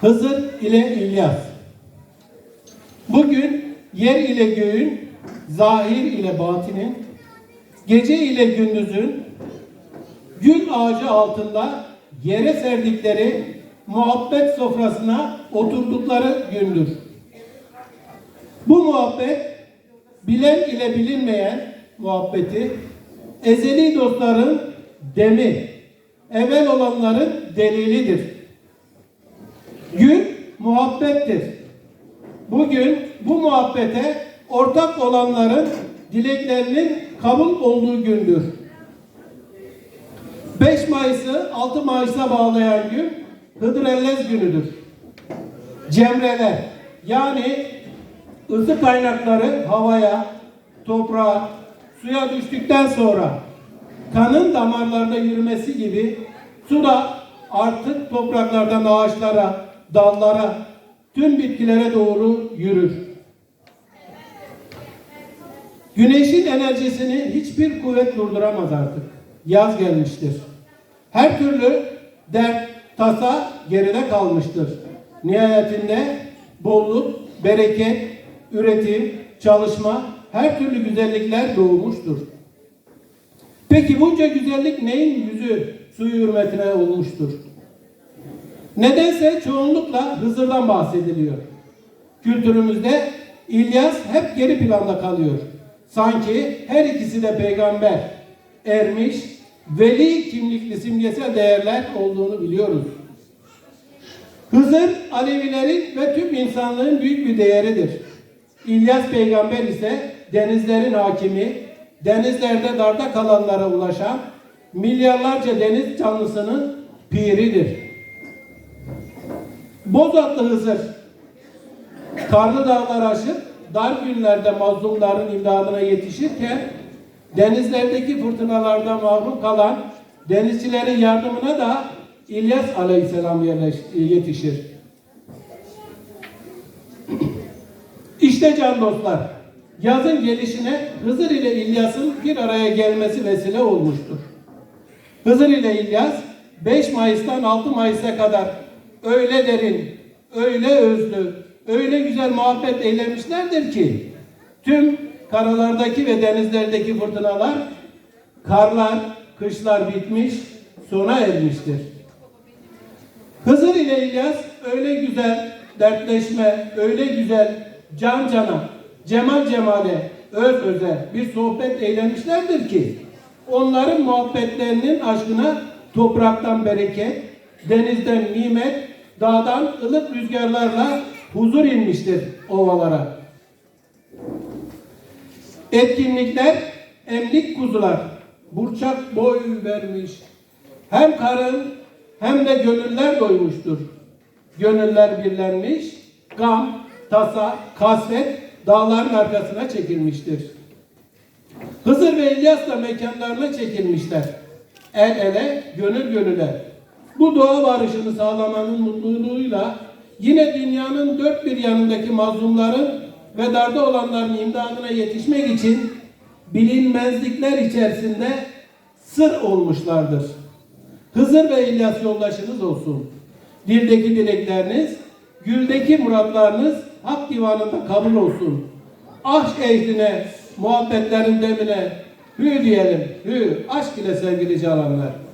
Hızır ile İlyas. Bugün yer ile göğün, zahir ile batinin, gece ile gündüzün, gül ağacı altında yere serdikleri muhabbet sofrasına oturdukları gündür. Bu muhabbet bilen ile bilinmeyen muhabbeti ezeli dostların demi, evvel olanların delilidir. Gün muhabbettir. Bugün bu muhabbete ortak olanların dileklerinin kabul olduğu gündür. 5 Mayıs'ı 6 Mayıs'a bağlayan gün Hıdrellez günüdür. Cemreler yani ısı kaynakları havaya, toprağa, suya düştükten sonra kanın damarlarda yürümesi gibi su da artık topraklardan ağaçlara, dallara, tüm bitkilere doğru yürür. Güneşin enerjisini hiçbir kuvvet durduramaz artık. Yaz gelmiştir. Her türlü dert, tasa geride kalmıştır. Nihayetinde bolluk, bereket, üretim, çalışma, her türlü güzellikler doğmuştur. Peki bunca güzellik neyin yüzü suyu hürmetine olmuştur? Nedense çoğunlukla Hızır'dan bahsediliyor. Kültürümüzde İlyas hep geri planda kalıyor. Sanki her ikisi de peygamber, ermiş, veli kimlikli simgesel değerler olduğunu biliyoruz. Hızır Alevilerin ve tüm insanlığın büyük bir değeridir. İlyas peygamber ise denizlerin hakimi, denizlerde darda kalanlara ulaşan milyarlarca deniz canlısının piridir. Bozatlı Hızır karlı dağlar aşıp dar günlerde mazlumların imdadına yetişirken denizlerdeki fırtınalarda mahrum kalan denizcilerin yardımına da İlyas Aleyhisselam yetişir. İşte can dostlar, yazın gelişine Hızır ile İlyas'ın bir araya gelmesi vesile olmuştur. Hızır ile İlyas 5 Mayıs'tan 6 Mayıs'a kadar öyle derin, öyle özlü, öyle güzel muhabbet eylemişlerdir ki tüm karalardaki ve denizlerdeki fırtınalar, karlar, kışlar bitmiş, sona ermiştir. Hızır ile İlyas öyle güzel dertleşme, öyle güzel can cana, cemal cemale, öz öze bir sohbet eylemişlerdir ki onların muhabbetlerinin aşkına topraktan bereket, denizden nimet, dağdan ılık rüzgarlarla huzur inmiştir ovalara. Etkinlikler, emlik kuzular, burçak boy vermiş. Hem karın hem de gönüller doymuştur. Gönüller birlenmiş, gam, tasa, kasvet dağların arkasına çekilmiştir. Hızır ve İlyas da mekanlarına çekilmişler. El ele, gönül gönüle. Bu doğa barışını sağlamanın mutluluğuyla yine dünyanın dört bir yanındaki mazlumların ve darda olanların imdadına yetişmek için bilinmezlikler içerisinde sır olmuşlardır. Hızır ve İlyas yoldaşınız olsun. Dildeki dilekleriniz, güldeki muratlarınız hak divanında kabul olsun. Aşk ehline, muhabbetlerin demine hü diyelim. Hü, aşk ile sevgili cananlar.